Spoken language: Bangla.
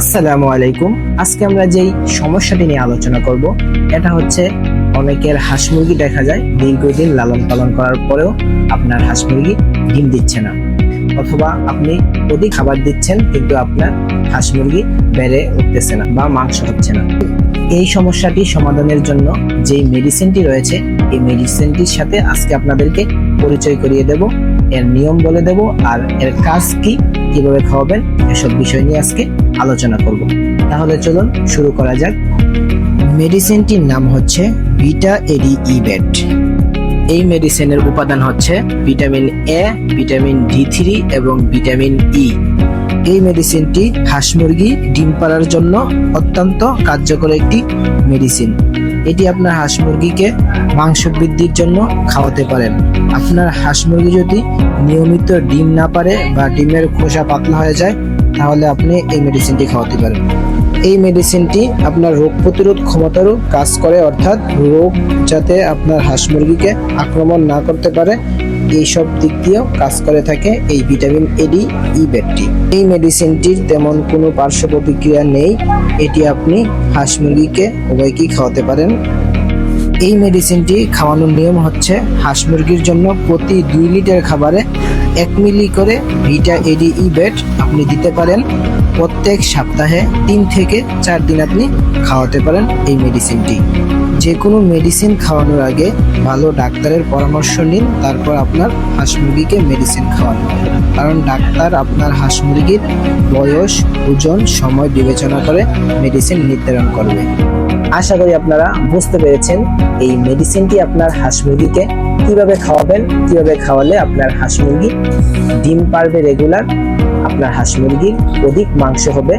আসসালামু আলাইকুম। আজকে আমরা যেই সমস্যাটি নিয়ে আলোচনা করব, এটা হচ্ছে অনেকের হাঁস মুরগি দেখা যায় দীর্ঘদিন লালন পালন করার পরেও আপনার হাঁস মুরগি ডিম দিচ্ছে না। অথবা আপনি অধিক খাবার দিচ্ছেন কিন্তু আপনার হাঁস মুরগি বেড়ে উঠতেছে না বা মাংস হচ্ছে না। এই সমস্যাটি সমাধানের জন্য যেই মেডিসিনটি রয়েছে, এই মেডিসিনটির সাথে আজকে আপনাদেরকে পরিচয় করিয়ে দেব, এর নিয়ম বলে দেব আর এর কাজ কি, কীভাবে খাওয়াবেন, এসব বিষয় নিয়ে আজকে আলোচনা করব। তাহলে চলুন শুরু করা যাক। মেডিসিনটির নাম হচ্ছে ভিটা এডি ইবেট এই মেডিসিনের উপাদান হচ্ছে vitamin A, vitamin D three এবং ভিটামিন ই। এই মেডিসিনটি হাঁস মুরগি ডিম পাড়ার জন্য অত্যন্ত কার্যকর একটি মেডিসিন। এটি আপনার হাঁস মুরগিকে মাংস বৃদ্ধির জন্য খাওয়াতে পারেন। আপনার হাঁস মুরগি যদি নিয়মিত ডিম না পারে বা ডিমের খোসা পাতলা হয়ে যায় তাহলে আপনি এই মেডিসিনটি খাওয়াতে পারেন। এই মেডিসিনটি আপনার রোগ প্রতিরোধ ক্ষমতারও কাজ করে, অর্থাৎ রোগ যাতে আপনার হাঁস মুরগিকে আক্রমণ না করতে পারে এই সব দিক দিয়েও কাজ করে থাকে এই ভিটামিন এডি ই ব্যাটটি এই মেডিসিনটির তেমন কোনো পার্শ্ব প্রতিক্রিয়া নেই, এটি আপনি হাঁস মুরগিকে উভয়কেই খাওয়াতে পারেন। এই মেডিসিনটি খাওয়ানোর নিয়ম হচ্ছে হাঁস মুরগির জন্য প্রতি দুই লিটার খাবারে এক মিলি করে ভিটা এডি ই বেড আপনি দিতে পারেন। প্রত্যেক সপ্তাহে তিন থেকে চার দিন আপনি খাওয়াতে পারেন এই মেডিসিনটি যে কোনো মেডিসিন খাওয়ানোর আগে ভালো ডাক্তারের পরামর্শ নিন, তারপর আপনার হাঁস মুরগিকে মেডিসিন খাওয়ান কারণ ডাক্তার আপনার হাঁস মুরগির বয়স, ওজন, সময় বিবেচনা করে মেডিসিন নির্ধারণ করবে। আশা করি আপনারা বুঝতে পেরেছেন এই মেডিসিনটি আপনার হাঁস মুরগিকে কীভাবে খাওয়াবেন, কীভাবে খাওয়ালে আপনার হাঁস মুরগি ডিম পারবে রেগুলার আপনার হাঁস মুরগির অধিক মাংস হবে।